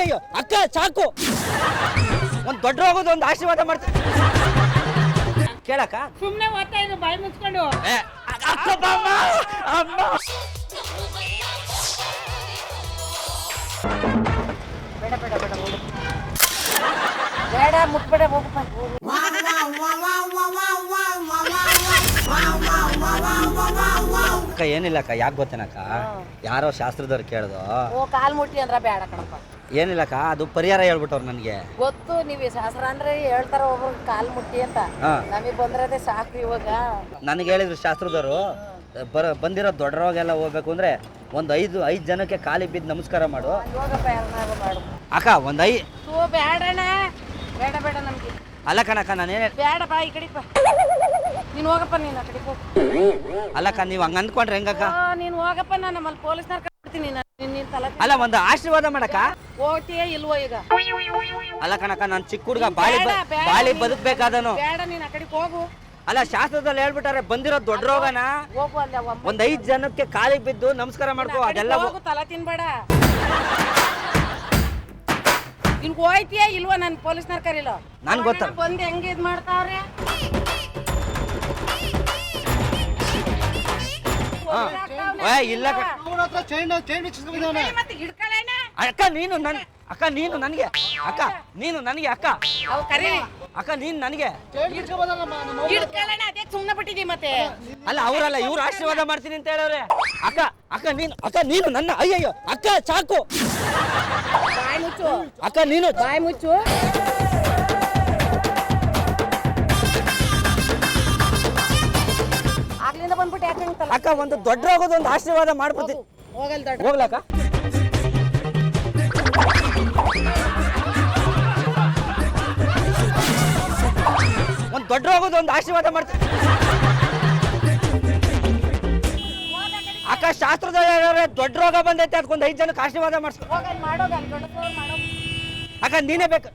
ಅಯ್ಯಯ್ಯೋ ಅಕ್ಕ ಸಾಕು. ಒಂದು ದೊಡ್ಡ ಹೋಗೋದು ಒಂದು ಆಶೀರ್ವಾದ ಮಾಡ್ತೀನಿ. ಕೇಳಕ್ಕ? ಸುಮ್ಮನೆ ಓದ್ತಾ ಇದ್ರು ಬಾಯಿ ಮುಚ್ಕೊಂಡು. ಏ, ಅಕ್ಕ ಬಾಮ್ಮ, ಅಮ್ಮ. ಬೇಡ ಬೇಡ ಬೇಡ ಹೋಗು. ಬೇಡ ಮುಟ್ಬೇಡ ಹೋಗಪ್ಪ ಅಕ್ಕ ಏನಿಲ್ಲ ಅಕ್ಕ ಯಾಕೆ ಗೊತ್ತೇನಕ್ಕ? ಯಾರೋ ಶಾಸ್ತ್ರದವ್ರು ಕೇಳ್ದು. ಓ ಕಾಲ್ ಮುಟ್ಟಿ ಅಂದ್ರ ಬೇಡ ಕಣಪ್ಪ. ಏನಿಲ್ಲಕ್ಕ ಅದು ಪರಿಹಾರ ಹೇಳ್ಬಿಟ್ಟವ್ರು ನನಗೆ. ಗೊತ್ತು ನೀವು ಶಾಸ್ತ್ರ ಅಂದ್ರೆ ಹೇಳ್ತಾರ ಒಬ್ರು ಕಾಲ್ ಮುಟ್ಟಿ ಅಂತ. ಹಾ. ನಮಗೆ ಬಂದ್ರದೇ ಸಾಕು ಇವಾಗ. ನನಗೆ ಹೇಳಿದ್ರು ಶಾಸ್ತ್ರದವರು ಬರ ಬಂದಿರೋ ದೊಡ್ಡ ರೋಗ ಎಲ್ಲ ಹೋಗ್ಬೇಕು ಅಂದ್ರೆ ಒಂದು ಐದು ಐದು ಜನಕ್ಕೆ ಕಾಲಿ ಬಿದ್ದು ನಮಸ್ಕಾರ ಮಾಡು. ಹೋಗಪ್ಪ ಯಾರನ್ನಾರು ಮಾಡು. ಅಕ್ಕ ಒಂದು ಐ ತೂ ಬೇಡಣ್ಣ ಬೇಡ ಬೇಡ ನಮ್ಗೆ. ಅಲ್ಲ ಕಣಕ್ಕ ನಾನೇನು ಬೇಡಪ್ಪ ಈ ಕಡೆಪ್ಪ ನೀನು ಹೋಗಪ್ಪ ನೀನು ಆ ಕಡೆಗೆ ಹೋಗು. ಅಲ್ಲಕ್ಕ ನೀವು ಹಂಗೆ ಅಂದ್ಕೊಂಡ್ರೆ ಹೆಂಗಕ್ಕ? ಆ, ನೀನು ಹೋಗಪ್ಪ ನಾನು ನಮ್ಮಲ್ಲಿ ಪೊಲೀಸ್ನವ್ರು ಕಟ್ಬಿಡ್ತೀನಿ ನೀನು. ಅಲ್ಲ ಒಂದು ಆಶೀರ್ವಾದ ಮಾಡಕ ಹೋಗ್ತೀಯ ಇಲ್ವೋ ಈಗ? ಅಲ್ಲ ಕಣಕ ನಾನು ಚಿಕ್ಕ ಹುಡುಗ ಬಾಳಿ ಬ- ಬೇಡ, ಬೇಡ ಬಾಳಿ ನೀನು. ಬದುಕ್ಬೇಕಾದನು. ಬೇಡ ನೀನು ಆ ಕಡೆಗೆ ಹೋಗು. ಅಲ್ಲ ಶಾಸ್ತ್ರದಲ್ಲಿ ಹೇಳ್ಬಿಟ್ಟಾರೆ ಬಂದಿರೋ ದೊಡ್ಡ ರೋಗನ? ಹೋಗು ಅಲ್ಲಿ ಅವ ಅಮ್ಮ. ಒಂದ್ ಐದ್ ಜನಕ್ಕೆ ಕಾಲಿಗೆ ಬಿದ್ದು ನಮಸ್ಕಾರ ಮಾಡ್ಕೋ ಅದೆಲ್ಲ ಹೋಗು ತಲೆ ತಿನ್ಬೇಡ. ಇನ್ ಹೋಯ್ತೀಯ ಇಲ್ವಾ ನಾನು ಪೊಲೀಸ್ನವ್ರು ಕರೀಲ? ನನ್ಗ್ ಗೊತ್ತ. ಬಂದು ಹೆಂಗೆ ಇದು ಮಾಡ್ತಾವ್ರೆ. ಏ, ಇಲ್ಲ ಕ- ಮತ್ತೆ ಅಕ್ಕ ನೀನು ನನ್ ಅಕ್ಕ ನೀನು ನನಗೆ ಅಕ್ಕ ನೀನು ನನಗೆ ಅಕ್ಕ. ಅವ್ ಕರಿ. ಅಕ್ಕ ನೀನು ನನಗೆ. ಹಿಡ್ಕೊಳ್ಳೋಣ ಅದೇ ಬಿಟ್ಟಿದಿ ಮತ್ತೆ. ಅಲ್ಲ ಅವರಲ್ಲ ಇವ್ರು ಆಶೀರ್ವಾದ ಮಾಡ್ತೀನಿ ಅಂತ ಹೇಳವ್ರೆ. ಅಕ್ಕ ಅಕ್ಕ ನೀನು ಅಕ್ಕ ನೀನು ನನ್ನ ಅಯ್ಯಯ್ಯೋ ಅಕ್ಕ ಸಾಕು. ಬಾಯಿ ಮುಚ್ಚು. ಅಕ್ಕ ನೀನು. ಬಾಯಿ ಮುಚ್ಚು. ಅಕ್ಕ ಒಂದು ದೊಡ್ಡ ರೋಗದ ಒಂದು ಆಶೀರ್ವಾದ ಮಾಡ್ಬಿಡ್ತೀನಿ ಹೋಗಲ್ ದೊಡ್ಡ ಹೋಗ್ಲಕ್ಕ ಒಂದು ದೊಡ್ಡ ರೋಗದ ಒಂದು ಆಶೀರ್ವಾದ ಮಾಡ್ತೀನಿ ಅಕ್ಕ ಶಾಸ್ತ್ರದ ದೊಡ್ಡ ರೋಗ ಬಂದೈತೆ ಅದಕ್ಕೊಂದು ಐದು ಜನಕ್ಕೆ ಆಶೀರ್ವಾದ ಮಾಡಿಸ್. ಹೋಗಲ್ ಮಾಡೋದು ಅಲ್ಲಿ ದೊಡ್ಡದವ್ರು ಮಾಡೋದು ಅಕ್ಕ ನೀನೇ ಬೇಕು.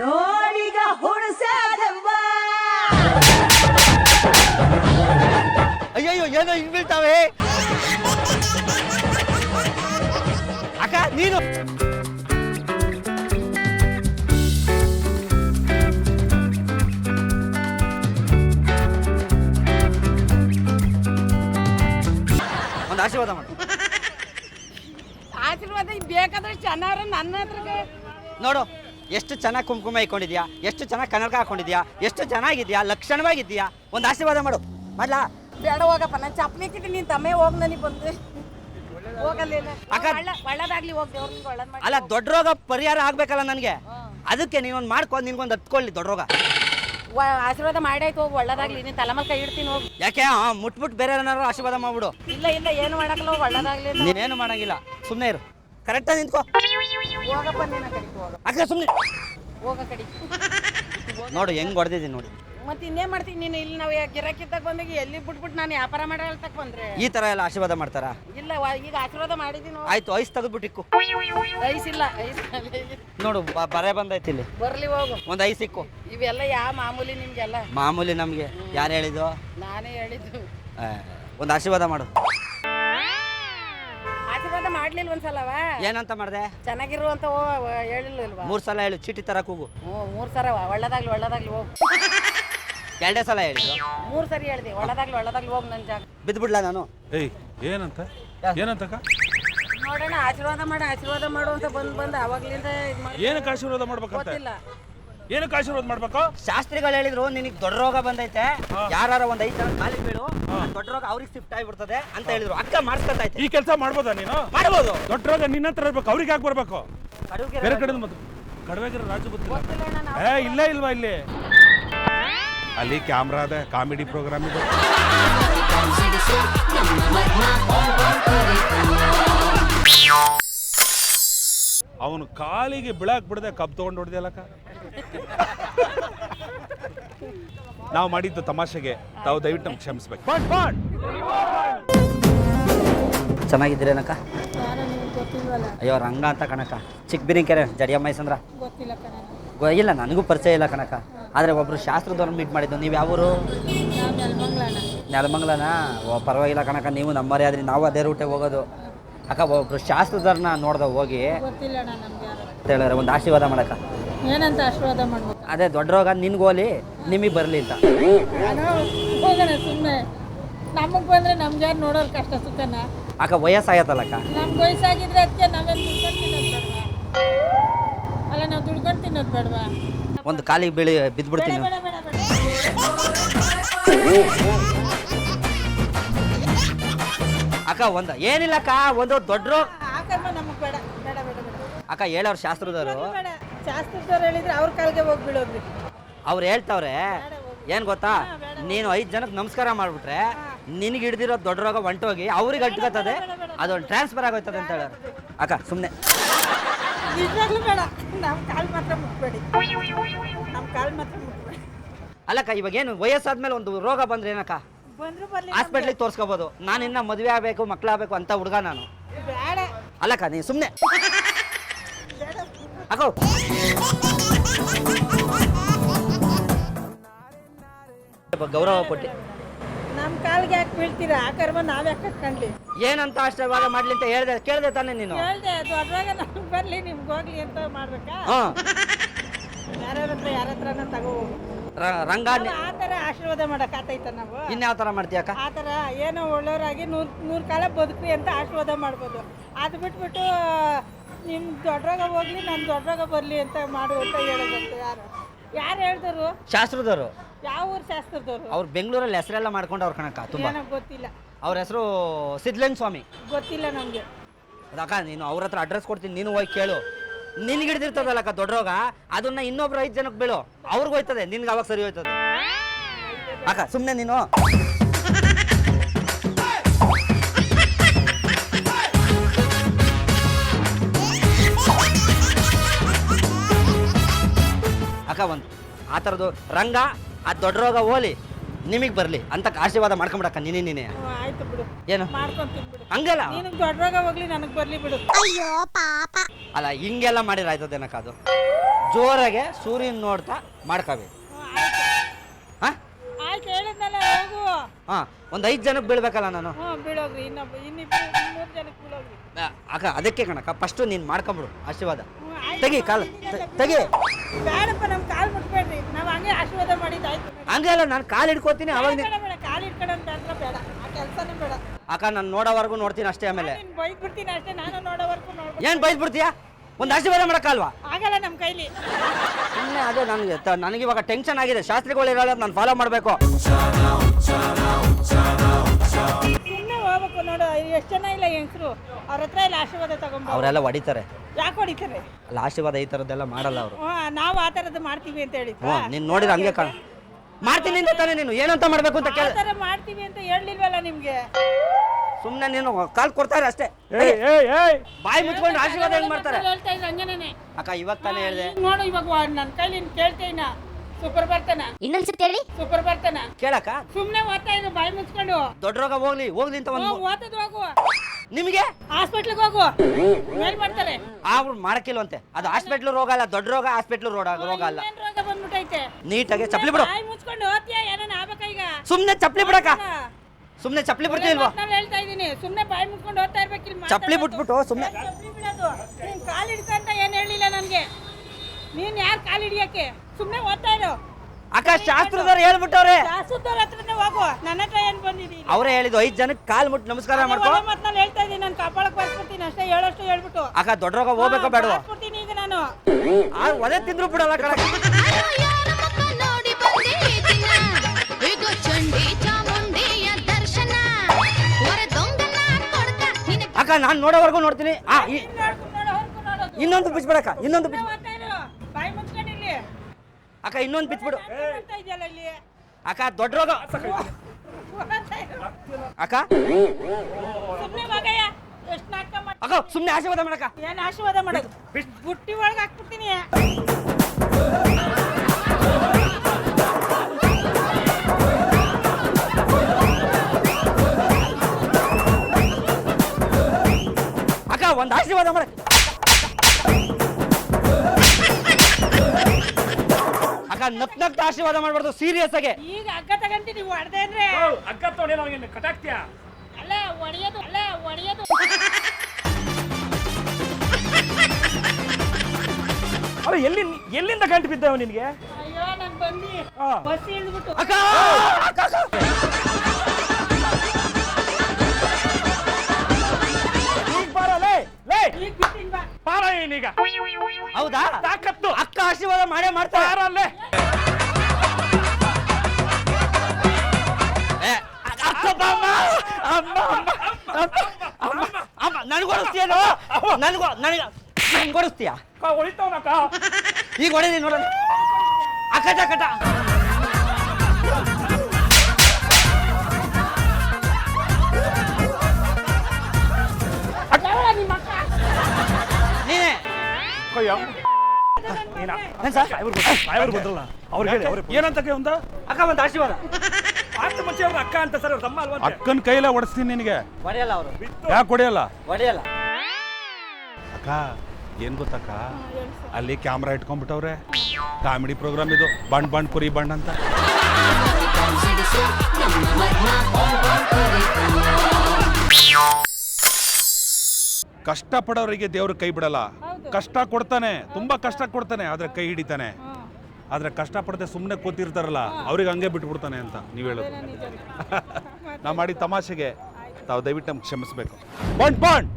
ನೋಡಿಗ ಹುಣಸಾದವ್ವ ಅಯ್ಯಯ್ಯೋ ಏನೋ ಹಿಂಗ್ ಬೀಳ್ತಾವೆ ಅಕ್ಕ ನೀನು? ಒಂದು ಆಶೀರ್ವಾದ ಮಾಡು. ಆಶೀರ್ವಾದ ಬೇಕಾದ್ರೆ ಚೆನ್ನಾರ ನನ್ನ ಹತ್ರಕ್ಕೆ. ನೋಡು ಎಷ್ಟು ಚೆನ್ನಾಗಿ ಕುಂಕುಮ ಇಟ್ಕೊಂಡಿದ್ಯಾ? ಎಷ್ಟು ಚೆನ್ನಾಗಿ ಕನಕ ಹಾಕೊಂಡಿದ್ಯಾ? ಎಷ್ಟು ಚೆನ್ನಾಗಿದ್ಯಾ? ಲಕ್ಷಣವಾಗಿದ್ಯಾ? ಒಂದು ಆಶೀರ್ವಾದ ಮಾಡು. ಮಾಡ್ಲಾ? ಬೇಡ ಹೋಗಪ್ಪ. ನಾನು ಚಪ್ನಿ ಕಿಟ್ಟಿ ನೀನು ತಮ್ಮೇ ಹೋಗ್ ನನಗೆ ಬಂದು. ಹೋಗಲ್ಲೇನ ಅಕ್ಕ- ಒಳ್ಳೆ ಒಳ್ಳೇದಾಗ್ಲಿ ಹೋಗ್ ದೇವ್ರ ನಿಂಗೆ ಒಳ್ಳೇದ್ ಮಾಡಿ ಅಲ್ಲ ದೊಡ್ಡ ರೋಗ ಪರಿಹಾರ ಆಗ್ಬೇಕಲ್ಲ ನನಗೆ. ಅದಕ್ಕೆ ನೀನೊಂದು ಮಾಡ್ಕೊ ನಿನ್ಗೊಂದು ಹತ್ಕೊಳ್ಳಿ ದೊಡ್ಡ ರೋಗ. ವ- ಆಶೀರ್ವಾದ ಮಾಡಾಯ್ತು ಹೋಗಿ. ಒಳ್ಳೇದಾಗ್ಲಿ. ನೀನು ತಲೆ ಮೇಲೆ ಕೈ ಇಡ್ತೀನಿ ಹೋಗಿ. ಯಾಕೆ? ಆ, ಮುಟ್ಬಿಟ್ಟು ಬೇರೆ ಏನಾರು ಆಶೀರ್ವಾದ ಮಾಡ್ಬಿಡು. ಇಲ್ಲ ಇಲ್ಲ. ಏನು ಮಾಡಕ್ಕಲ್ಲ ಹೋಗ್. ಒಳ್ಳೇದಾಗ್ಲಿ ನೀನೇನು ಮಾಡಂಗಿಲ್ಲ. ಸುಮ್ಮನೆ ಇರು. ಕರೆಕ್ಟಾಗಿ ನಿಂತ್ಕೋ. ಹೋಗಪ್ಪ ನೀನ ಕಡಿಗೆ ಹೋಗ ಅಕ್ಕ ಸುಮ್ಮನೆ ಹೋಗ ಕಡಿ. ನೋಡು ಹೆಂಗ್ ಹೊಡೆದಿದ್ದೀನಿ ನೋಡಿ. ಮತ್ತೆ ಇನ್ನೇನ್ ಮಾಡ್ತೀನಿ ನೀನು ಇಲ್ಲಿ ನಾವು ಗಿರಾಕಿದ್ದಾಗ ಬಂದಾಗ ಎಲ್ಲಿ ಬಿಟ್ಬಿಟ್ಟು ನಾನು ವ್ಯಾಪಾರ ಮಾಡೋ ತಕ್ಕ ಬಂದ್ರೆ? ಈ ತರ ಎಲ್ಲ ಆಶೀರ್ವಾದ ಮಾಡ್ತಾರ? ಇಲ್ಲ ವ- ಈಗ ಆಶೀರ್ವಾದ ಮಾಡಿದೀನಿ ಆಯ್ತು ಐಸ್ ತೆಗೆದ್ಬಿಟ್ಟು ಇಕ್ಕು. ಐಸ್ ಇಲ್ಲ ಐಸ್ ನೋಡು ಬರೇ ಬರೆ ಬಂದೈತಿ ಇಲ್ಲಿ. ಬರ್ಲಿ ಹೋಗು. ಒಂದು ಐಸ್ ಇಕ್ಕು. ಇವೆಲ್ಲ ಯಾವ ಮಾಮೂಲಿ ನಿಮ್ಗೆಲ್ಲ? ಮಾಮೂಲಿ ನಮಗೆ. ಯಾರು ಹೇಳಿದ್ದು ನಾನೇ ಹೇಳಿದ್ದು. ಒಂದು ಆಶೀರ್ವಾದ ಮಾಡು. ಮಾಡ್ಲಿಲ್ಲ ಒಂದ್ಸಲವ? ಏನಂತ ಮಾಡ್ದೆ? ಚೆನ್ನಾಗಿರುವಂತ ಓ ಹೇಳಿಲ್ಲ ಇಲ್ವಾ ಮೂರು ಸಲ ಹೇಳು ಚೀಟಿ ತರಕ್ ಹೋಗು. ಹ್ಞೂ ಮೂರ್ ಸರ ಒಳ್ಳೇದಾಗ್ಲಿ ಒಳ್ಳೇದಾಗ್ಲಿ ಹೋಗು. ಎರಡೇ ಸಲ ಹೇಳಿದ್ರು. ಮೂರ್ ಸರಿ ಹೇಳ್ದೆ ಒಳ್ಳೇದಾಗ್ಲಿ ಒಳ್ಳೇದಾಗ್ಲಿ ಹೋಗ್ ನನ್ ಜಾಗ. ಬಿದ್ಬಿಡ್ಲಾ ನಾನು? ಏಯ್ ಏನಂತ? ಏನಂತಕ್ಕ? ನೋಡೋಣ ಆಶೀರ್ವಾದ ಮಾಡ ಆಶೀರ್ವಾದ ಮಾಡು ಅಂತ ಬಂದ್ ಬಂದ್ ಅವಾಗ್ಲಿಂದ ಇದ್ ಮಾಡಿ ಏನಕ್ಕೆ ಆಶೀರ್ವಾದ ಮಾಡ್ಬೇಕಂತ? ಗೊತ್ತಿಲ್ಲ. ಏನಕ್ಕೆ ಆಶೀರ್ವಾದ ಮಾಡ್ಬೇಕು? ಶಾಸ್ತ್ರಿಗಳು ಹೇಳಿದ್ರು ನಿನಗೆ ದೊಡ್ಡ ರೋಗ ಬಂದೈತೆ. ಯಾರು ಒಂದ್ ಐದು ಜನ ಕಾಲಿಗೆ ಬೀಳು. ದೊಡ್ಡ ರೋಗ ಅವ್ರಿಗೆ ಶಿಫ್ಟ್ ಆಗಿಬಿಡ್ತದೆ ಅಂತ ಹೇಳಿದ್ರು. ಅಕ್ಕ ಮಾಡಿಸ್ಕೊತೈತೆ. ಈ ಕೆಲಸ ಮಾಡ್ಬೋದಾ ನೀನು? ಮಾಡ್ಬೋದು. ದೊಡ್ಡ ರೋಗ ನಿನ್ನ ಹತ್ರ ಇರ್ಬೇಕು ಅವ್ರಿಗೆ ಯಾಕೆ ಬರ್ಬೇಕು? ಬೇರೆ ಕಡೆ ಮತ್ತು ಕಡವೆಗಿರೋ ರಾಜು ಗೊತ್ತಿಲ್ಲ. ಏ ಇಲ್ಲ ಇಲ್ವಾ ಇಲ್ಲಿ? ಅಲ್ಲಿ ಕ್ಯಾಮ್ರಾ ಅದ ಕಾಮಿಡಿ ಪ್ರೋಗ್ರಾಮ್ ಇದೆ. ಅವನು ಕಾಲಿಗೆ ಬಿಳಾಕ್ ಬಿಡದೆ ಕಬ್ ತಗೊಂಡು ಹೊಡೆದಲ್ಲಕ್ಕ ನಾವು ಮಾಡಿದ್ದು ತಮಾಷೆಗೆ ತಾವು ದಯವಿಟ್ಟು ನಮ್ಗೆ ಕ್ಷಮಿಸ್ಬೇಕು. But but! ಚೆನ್ನಾಗಿದ್ದೀರೇನಕ್ಕ ಅಯ್ಯೋ ರಂಗ ಅಂತ ಕಣಕ್ಕ. ಚಿಕ್ಕಬಿರಿಕೆರೆ ಜಡಿಯಮ್ಮ ಮೈಸಂದ್ರ ಗೊ- ಇಲ್ಲ ನನಗೂ ಪರಿಚಯ ಇಲ್ಲ ಕಣಕ್ಕ. ಆದರೆ ಒಬ್ರು ಶಾಸ್ತ್ರದವ್ರನ್ನ ಮೀಟ್ ಮಾಡಿದ್ದು ನೀವು ಯಾವೂರು ನೆಲಮಂಗ್ಲನಾ. ಓ ಪರವಾಗಿಲ್ಲ ಕಣಕ ನೀವು ನಮ್ಮರೇ ಆದ್ರಿ ನಾವು ಅದೇ ರೂಟೇ ಹೋಗೋದು. ಅಕ್ಕ ಒಬ್ರು ಶಾಸ್ತ್ರದವ್ರನ್ನ ನೋಡ್ದ ಹೋಗಿ. ಗೊತ್ತಿಲ್ಲ ಅಣ್ಣ ನಮ್ಗೆ ಯಾರು. ಅಂತ ಹೇಳಿದ್ರೆ ಒಂದು ಆಶೀರ್ವಾದ ಮಾಡಕ್ಕ. ಏನಂತ ಆಶೀರ್ವಾದ ಮಾಡ್ಬೇಕು? ಅದೇ ದೊಡ್ಡ ರೋಗ ನಿನ್ಗೋಲಿ ನಿಮಗೆ ಬರಲಿ ಅಂತ. ನಾನು ಹೋಗೋಣ ಸುಮ್ಮನೆ ನಮಗೆ ಬಂದರೆ ನಮ್ಗೆ ಯಾರು ನೋಡೋರು ಕಷ್ಟ ಸುಖನ? ಅಕ್ಕ ವಯಸ್ಸಾಗತ್ತಲ್ಲಕ್ಕ ನಮ್ಗೆ ವಯಸ್ಸಾಗಿದ್ರೆ ಅದಕ್ಕೆ ನಾವೇನು ದುಡ್ಕೊಂಡು ತಿನ್ನೋದು ಬೇಡವಾ? ಅಲ್ಲ ನಾವು ದುಡ್ಕೊಂಡು ತಿನ್ನೋದು ಬೇಡವಾ? ಒಂದು ಕಾಲಿಗೆ ಬೀಳಿ ಬಿದ್ದ್ಬಿಡ್ತೀನಿ. ಬೇಡ ಬೇಡ ಬೇಡ ಅಕ್ಕ ಒಂದ. ಏನಿಲ್ಲ ಅಕ್ಕ ಒಂದು ದೊಡ್ಡ ರೋಗ ಆ ನಮಗೆ ಬೇಡ ಬೇಡ ಬೇಡ ಬೇಡ. ಅಕ್ಕ ಹೇಳೋರು ಶಾಸ್ತ್ರದವರು? ಬೇಡ. ಶಾಸ್ತ್ರದವ್ರು ಹೇಳಿದ್ರೆ ಅವ್ರ ಕಾಲ್ಗೆ ಹೋಗಿ ಅವ್ರು ಹೇಳ್ತಾವ್ರೆ ಏನು ಗೊತ್ತಾ? ನೀನು ಐದು ಜನಕ್ಕೆ ನಮಸ್ಕಾರ ಮಾಡ್ಬಿಟ್ರೆ ನಿನಗೆ ಹಿಡ್ದಿರೋ ದೊಡ್ಡ ರೋಗ ಹೊಂಟೋಗಿ ಅವ್ರಿಗೆ ಅಂಟ್ಕೋತದೆ ಅದೊಂದು ಟ್ರಾನ್ಸ್ಫರ್ ಆಗೋಯ್ತದೆ ಅಂತ ಹೇಳೋರು. ಅಕ್ಕ ಸುಮ್ಮನೆ ನಿಜವಾಗ್ಲೂ ಬೇಡ. ನಮ್ಮ ಕಾಲು ಮಾತ್ರ ಮುಟ್ಬೇಡಿ. ನಮ್ಮ ಕಾಲು ಮಾತ್ರ ಮುಟ್ಬೇಡಿ. ಅಲ್ಲಕ್ಕ ಇವಾಗ ಏನು ವಯಸ್ಸಾದ್ಮೇಲೆ ಒಂದು ರೋಗ ಬಂದ್ರೆ ಏನಕ್ಕ? ಬಂದ್ರು ಬರ್ಲಿ ಹಾಸ್ಪಿಟ್ಲಿಗೆ ತೋರಿಸ್ಕೋಬೋದು. ನಾನು ಇನ್ನ ಮದುವೆ ಆಗಬೇಕು ಮಕ್ಕಳಾಗಬೇಕು ಅಂತ ಹುಡುಗ ನಾನು. ಬೇಡ. ಅಲ್ಲಕ್ಕ ನೀ ಸುಮ್ಮನೆ ಅಗೋ ಗೌರವ ಕೊಟ್ಟಿ. ನಮ್ಮ ಕಾಲ್ಗೆ ಯಾಕೆ ಬೀಳ್ತೀರಾ? ಆ ಕರ್ಮ ನಾವ್ ಯಾಕೆ ಕಟ್ಕೊಂಡ್ಲಿ ಏನಂತ ಆಶೀರ್ವಾದ ಮಾಡ್ಲಿ ಅಂತ ಹೇಳ್ದೆ ಕೇಳ್ದೆ ತಾನೆ ನೀನು. ಹೇಳ್ದೆ ಅದ್ರಾಗ ನಮ್ಗೆ ಬರ್ಲಿ ನಿಮ್ಗೆ ಹೋಗ್ಲಿ ಅಂತ ಮಾಡ್ಬೇಕಾ? ಹಾಂ. ಯಾರ್ಯಾರ ಹತ್ರ ಯಾರ ಹತ್ರನ ತಗೋ ಹೋಗು. ರಂಗ ಆತರ ಆ ಥರ ಆಶೀರ್ವಾದ ಮಾಡಕ್ ಆತೈತ ನಾವು. ಇನ್ಯಾವ ಥರ ಮಾಡ್ತೀಯ ಅಕ್ಕ? ಆ ಥರ ಏನೋ ಒಳ್ಳೆಯವರಾಗಿ ನೂರು ನೂರು ಕಾಲ ಬದುಕ್ರಿ ಅಂತ ಆಶೀರ್ವಾದ ಮಾಡ್ಬೋದು. ಅದು ಬಿಟ್ಬಿಟ್ಟು ನಿಮ್ಮ ದೊಡ್ಡರಾಗ ಹೋಗ್ಲಿ ನಾನು ದೊಡ್ಡರಾಗ ಬರಲಿ ಅಂತ ಮಾಡು ಅಂತ ಹೇಳೋದಂತೆ ಯಾರು? ಯಾರು ಹೇಳ್ದರು? ಶಾಸ್ತ್ರದವರು. ಯಾವ ಊರು ಶಾಸ್ತ್ರದವರು? ಅವ್ರು ಬೆಂಗಳೂರಲ್ಲಿ ಹೆಸರೆಲ್ಲ ಮಾಡ್ಕೊಂಡು ಅವ್ರ ಕಣಕ್ಕ ತುಂಬ. ಏನೋ ಗೊತ್ತಿಲ್ಲ. ಅವ್ರ ಹೆಸರು ಸಿದ್ಲೇನ್ ಸ್ವಾಮಿ. ಗೊತ್ತಿಲ್ಲ ನಮಗೆ. ಅದಕ್ಕ ನೀನು ಅವ್ರ ಹತ್ರ ಅಡ್ರೆಸ್ ಕೊಡ್ತೀನಿ ನೀನು ಹೋಗಿ ಕೇಳು. ನಿನ್ಗೆ ದೊಡ್ಡ ರೋಗ? ಅದನ್ನ ಇನ್ನೊಬ್ರು ಐದು ಜನಕ್ಕೆ ಬೀಳು. ಅವ್ರಿಗೆ ಹೋಯ್ತದೆ, ನಿನ್ಗೆ ಅವಾಗ ಸರಿ ಹೋಯ್ತದೆ. ಅಕ್ಕ ಸುಮ್ಮನೆ ನೀನು. ಅಕ್ಕ, ಒಂದು ಆ ಥರದ್ದು ರಂಗ, ಆ ದೊಡ್ಡ ರೋಗ ಹೋಲಿ ನಿಮಗೆ ಬರಲಿ ಅಂತ ಆಶೀರ್ವಾದ ಮಾಡ್ಕೊಂಬಿಡಕ್ಕ ನೀನೇ ನೀನೇ. ಆಯ್ತು ಬಿಡು. ಏನು? ಮಾಡ್ಕೊಂತೀನಿ ಬಿಡು. ಹಂಗಲ್ಲ? ನಿನಗೆ ದೊಡ್ಡವಾಗ ಹೋಗ್ಲಿ ನನಗೆ ಬರಲಿ ಬಿಡು. ಅಯ್ಯೋ ಪಾಪ. ಅಲ್ಲ ಹಿಂಗೆಲ್ಲ ಮಾಡಿರ ಆಯ್ತದೇನಕ್ಕ ಅದು? ಜೋರಾಗೆ ಸೂರ್ಯನ ನೋಡ್ತಾ ಮಾಡ್ಕೋಬೇಕು ಹಾಂ? ಆಯ್ತು ಹೇಳಿದ್ನಲ್ಲ ಹೋಗು. ಹಾಂ ಒಂದು ಐದು ಜನಕ್ಕೆ ಬೀಳ್ಬೇಕಲ್ಲ ನಾನು? ಹ್ಞೂ ಬೀಳೋಗ್ರಿ ಇನ್ನೊಬ್ಬ ಇನ್ನಿಬ್ರು ಮೂರು ಜನಕ್ಕೆ ಬೀಳೋಗ್ರಿ. ಆ, ಅಕ್ಕ ಅದಕ್ಕೆ ಕಣಕ್ಕ ಫಸ್ಟು ನೀನು ಮಾಡ್ಕೊಂಬಿಡು ಆಶೀರ್ವಾದ. ತೆಗಿ ಕಾಲು ತೆಗಿ. ಬೇಡಪ್ಪ ನಮ್ಮ ಕಾಲು ಮುಟ್ಬೇಡ್ರಿ. ಹಂಗೆ ಆಶೀರ್ವಾದ ಮಾಡಿದ್ದಾಯ್ತು ಹಂಗಲ್ಲ ನಾನು ಕಾಲು ಹಿಡ್ಕೋತೀನಿ ಅವಾಗ ಬೇಡ ಕಾಲು ಇಟ್ಕೊಳ್ಳೋದು ಬೇಡ ಬೇಡ. ಆ ಕೆಲಸನೇ ಬೇಡ. ಅಕ್ಕ ನಾನು ನೋಡೋವರೆಗೂ ನೋಡ್ತೀನಿ ಅಷ್ಟೇ ಆಮೇಲೆ. ಬೈಕ್ ಬಿಡ್ತೀನಿ ಅಷ್ಟೇ ನಾನು ನೋಡೋವರೆಗೂ ನೋಡ್ಬೇಕು ಏನು ಬೈದ್ಬಿಡ್ತೀಯಾ? ಒಂದು ಆಶೀರ್ವಾದ ಮಾಡೋಕ್ಕಲ್ವಾ? ಆಗಲ್ಲ ನಮ್ಮ ಕೈಲಿ. ಸುಮ್ಮನೆ ಅದೇ ನನಗೆ ತ- ನನಗೆ ಇವಾಗ ಟೆನ್ಷನ್ ಆಗಿದೆ. ಶಾಸ್ತ್ರಿಗಳು ಹೇಳೋದು ನಾನು ಫಾಲೋ ಮಾಡಬೇಕು. ಎಷ್ಟು ಜನ ಇಲ್ಲ ಹೆಂಗಸರು? ಅವ್ರ ಹತ್ರ ಇಲ್ಲ ಆಶೀರ್ವಾದ ತಗೊಂಡ್ ಅವರೆಲ್ಲ ಹೊಡಿತಾರೆ. ಯಾಕೆ ಹೊಡಿತಾರೆ? ಅಲ್ಲ ಆಶೀರ್ವಾದ ಈ ಥರದ್ದೆಲ್ಲ ಮಾಡಲ್ಲ ಅವರು. ಹ್ಞೂ ನಾವು ಆ ಥರದ್ದು ಮಾಡ್ತೀವಿ ಅಂತ ಹೇಳಿ ಹ್ಞೂ ನೀನು ನೋಡಿದ್ರೆ ಹಂಗೆ ಕಾಣ ಮಾಡ್ತೀನಿ ಅಂತ ತಾನೇ ನೀನು ಏನಂತ ಮಾಡಬೇಕು ಅಂತ ಆ ಕೇಳ ಥರ ಮಾಡ್ತೀವಿ ಅಂತ ಹೇಳಲಿಲ್ವಲ್ಲ ನಿಮಗೆ? ಸುಮ್ಮನೆ ನೀನು ಕಾಲ್ ಕೊಡ್ತಾರೆ ಅಷ್ಟೇ. ಬಾಯಿ ಮುಚ್ಕೊಂಡು ಆಶೀರ್ವಾದ ಹೆಂಗ್ ಮಾಡ್ತಾರೆ? ಹೇಳ್ತಾ ಇದ್ರು ಹಂಗೇನೆ. ಅಕ್ಕ ಇವಾಗ ತಾನೇ ಹೇಳಿದೆ. ನೋಡು ಇವಾಗ ನನ್ನ ಕೈಲಿ ಕೇಳ್ತೇನ ಸೂಪರ್ ಬರ್ತಾನ. ಇನ್ನೊಂದ್ಸತಿ ಹೇಳಿ. ಸೂಪರ್ ಬರ್ತಾನ. ಕೇಳಕ? ಸುಮ್ನೆ ಓದ್ತಾ ಇದ್ರು ಬಾಯಿ ಮುಚ್ಕೊಂಡು. ದೊಡ್ಡ ರೋಗ ಹೋಗ್ಲಿ ಹೋಗ್ಲಿ ಅಂತ ಒಂದು ಓದದ್ ಹೋಗು. ನಿಮಗೆ? ಹಾಸ್ಪಿಟ್ಲಿಗೆ ಹೋಗು. ಮೇಲ್ ಮಾಡ್ತಾರೆ. ಅವ್ರು ಮಾಡಕ್ಕಿಲ್ವಂತೆ. ಅದು ಹಾಸ್ಪಿಟ್ಲ್ ರೋಗ ಅಲ್ಲ ದೊಡ್ಡ ರೋಗ ಹಾಸ್ಪಿಟ್ಲ್ ರೋಗ ರೋಗ ಅಲ್ಲ. ಏನ್ ರೋಗ ಬಂದ್ಬಿಟ್ಟೈತೆ ನೀಟಾಗಿ ಚಪ್ಲಿ ಬಿಡು. ಬಾಯಿ ಮುಚ್ಕೊಂಡು ಓದ್ತೀಯ ಏನಾನ ಆಗ್ಬೇಕಾ ಈಗ? ಸುಮ್ಮನೆ ಚಪ್ಲಿ ಬಿಡಕ. ಸುಮ್ನೆ ಚಪ್ಲಿ ಬಿಡ್ತಿಲ್ವಾ ನಾನು ಹೇಳ್ತಾ ಇದೀನಿ ಸುಮ್ನೆ ಬಾಯಿ ಮುಚ್ಕೊಂಡು ಓದ್ತಾ ಇರ್ಬೇಕಿಲ್ಲ ಚಪ್ಲಿ ಬಿಟ್ಬಿಟ್ಟು ಸುಮ್ನೆ ಚಪ್ಲಿ ಬಿಡೋದು? ನೀನ್ ಕಾಲ್ ಹಿಡ್ಕಂತ ಏನ್ ಹೇಳಿಲ್ಲ ನನ್ಗೆ. ನೀನ್ ಯಾರ್ ಕಾಲ್ ಹಿಡಿಯಕ್ಕೆ? ಸುಮ್ನೆ ಓದ್ತಾ ಇರೋ. ಅಕ್ಕ ಶಾಸ್ತ್ರದವ್ರು ಹೇಳ್ಬಿಟ್ಟವ್ರೆ. ಶಾಸ್ತ್ರದವ್ರ ಹತ್ರನೇ ಹೋಗು. ನನ್ನ ಹತ್ರ ಏನ್ ಬಂದಿದ್ದೀನಿ ಅವರೇ ಹೇಳಿದ್ದು ಐದು ಜನಕ್ಕೆ ಕಾಲ್ ಮುಟ್ಟು ನಮಸ್ಕಾರ ಮಾಡ್ಕೊ. ನಾನು ಹೇಳ್ತಾ ಇದ್ದೀನಿ ನಾನು ಕಾಪಾಡಕ್ ಬರ್ಸ್ಬಿಡ್ತೀನಿ ಅಷ್ಟೇ ಹೇಳೋಷ್ಟು ಹೇಳ್ಬಿಟ್ಟು. ಅಕ್ಕ ದೊಡ್ಡ ರೋಗ ಹೋಗ್ಬೇಕ ಬೇಡ ಬರ್ಸ್ಬಿಡ್ತೀನಿ ಈಗ ನಾನು. ಆ ಒದೆ ತಿಂದ್ರು ಬಿಡಲ್ಲ ನಿನ್ನ ಅಕ್ಕ ನಾನು ನೋಡೋವರೆಗೂ ನೋಡ್ತೀನಿ. ಆ ಈ- ಇನ್ನೊಂದು ಬಿಚ್ಬಿಡಕ್ಕ ಇನ್ನೊಂದು ಬಿಚ್ ಓದ್ತಾ ಇರು ಬಾಯಿ ಮುಚ್ಕೊಂಡು ಇಲ್ಲಿ ಅಕ್ಕ ಇನ್ನೊಂದು ಬಿಚ್ಬಿಡು ಇಲ್ಲಿ? ಅಕ್ಕ ದೊಡ್ಡ ರೋಗ. ಅಕ್ಕ? ಅಕ್ಕ ಸುಮ್ಮನೆ ಆಶೀರ್ವಾದ ಮಾಡಕ್ಕ. ಏನ್ ಆಶೀರ್ವಾದ ಮಾಡೋದು? ಬುಟ್ಟಿ ಒಳಗೆ ಹಾಕ್ಬಿಡ್ತೀನಿ. ಅಕ್ಕ ಒಂದು ಆಶೀರ್ವಾದ ಮಾಡಕ್ಕ. ನಕ್ ನಕ್ ಆಶೀರ್ವಾದ ಮಾಡ್ಬಾರ್ದು ಸೀರಿಯಸ್ ಆಗಿ. ಈಗ ಹಗ್ಗ ತಗಂತಿ ನೀವು ಹೊಡೆದೆ ಅಂದ್ರೆ ಅಕ್ಕ ತೊಡೆ ನಾವು ಕಟಾಕ್ತಿಯ ಅಲ್ಲ ಒಡೆಯೋದು ಅಲ್ಲ ಒಡೆಯೋದು. ಅಲ್ಲ ಎಲ್ಲಿ ಎಲ್ಲಿಂದ ಗಂಟು ಬಿದ್ದವ ನಿನಗೆ? ಅಯ್ಯೋ ನಾನು ಬಂದು ಬಸ್ ಇಳಿದ್ಬಿಟ್ಟು. ಅಕ್ಕ! ಅಕ್ಕ, ಅಕ್ಕ. ಈಗ ಬಾರ ಲೇ ಲೇ. ಈಗ ಬಿಟ್ಟಿನ್ ಬಾ. ಬಾರ ಏನೀಗ ಹೌದಾ? ತಾಕತ್ತು ಅಕ್ಕ ಆಶೀರ್ವಾದ ಮಾಡೇ ಮಾಡ್ತಾರೆ. ಯಾರಲ್ಲೇ ಅಲ್ಲೇ ಅಮ್ಮ, ನನ್ಗ್ ಹೊಡಿಸ್ತೀಯ ನನಗೂ ನನಗೆ ನನ್ಗೆ ಹೊಡಿಸ್ತೀಯ ಅಕ್ಕ ಹೊಳಿತಾವನಕ್ಕ ಈಗ ಹೊಡೆದಿ ನೋಡೋಣ ಅಕ್ಕಟ ಅಕ್ಕಟ ನೀನೇ. ಏನ್ ಸರ್? ಅವ್ರು ಬಂದ್ರಲ್ಲ. ಅವ್ರಿಗೆ ಹೇಳಿ ಅವ್ರಿಗೆ ಏನಂತ ಕೈ ಒಂದು? ಅಕ್ಕ ಬಂತ ಆಶೀರ್ವಾದ. ಆತ ಮುಂಚೆ ಅವ್ರ ಅಕ್ಕ ಅಂತ ಸರ್ ಅವ್ರ ತಮ್ಮ ಅಲ್ವಾ ಅಂತೆ. ಅಕ್ಕನ ಕೈಲೇ ಒಡಿಸ್ತೀನಿ ನಿನಗೆ. ಹೊಡೆಯಲ್ಲ ಅವರು. ಯಾಕೆ ಹೊಡೆಯಲ್ಲ ಹೊಡೆಯಲ್ಲ ಅಕ್ಕ ಏನ್ ಗೊತ್ತಕ್ಕ? ಅಲ್ಲಿ ಕ್ಯಾಮ್ರಾ ಇಟ್ಕೊಂಡ್ಬಿಟ್ಟವ್ರೆ. ಕಾಮಿಡಿ ಪ್ರೋಗ್ರಾಮ್ ಇದು. ಬಂಡ್ ಬಂಡ್ ಕುರಿ ಬಂಡ್ ಅಂತ. ಕಷ್ಟ ಪಡೋರಿಗೆ ದೇವ್ರು ಕೈ ಬಿಡಲ್ಲ. ಕಷ್ಟ ಕೊಡ್ತಾನೆ. ತುಂಬಾ ಕಷ್ಟ ಕೊಡ್ತಾನೆ ಆದ್ರೆ ಕೈ ಹಿಡಿತಾನೆ. ಆದ್ರೆ ಕಷ್ಟಪಡದೆ ಸುಮ್ಮನೆ ಕೂತಿರ್ತಾರಲ್ಲ ಅವ್ರಿಗೆ ಹಂಗೆ ಬಿಟ್ಬಿಡ್ತಾನೆ ಅಂತ ನೀವು ಹೇಳೋದು. ನಾ ಮಾಡಿ ತಮಾಷೆಗೆ ತಾವು ದಯವಿಟ್ಟು ನಮ್ಗೆ ಕ್ಷಮಿಸ್ಬೇಕು. ಬಂಡ್ ಬಣ್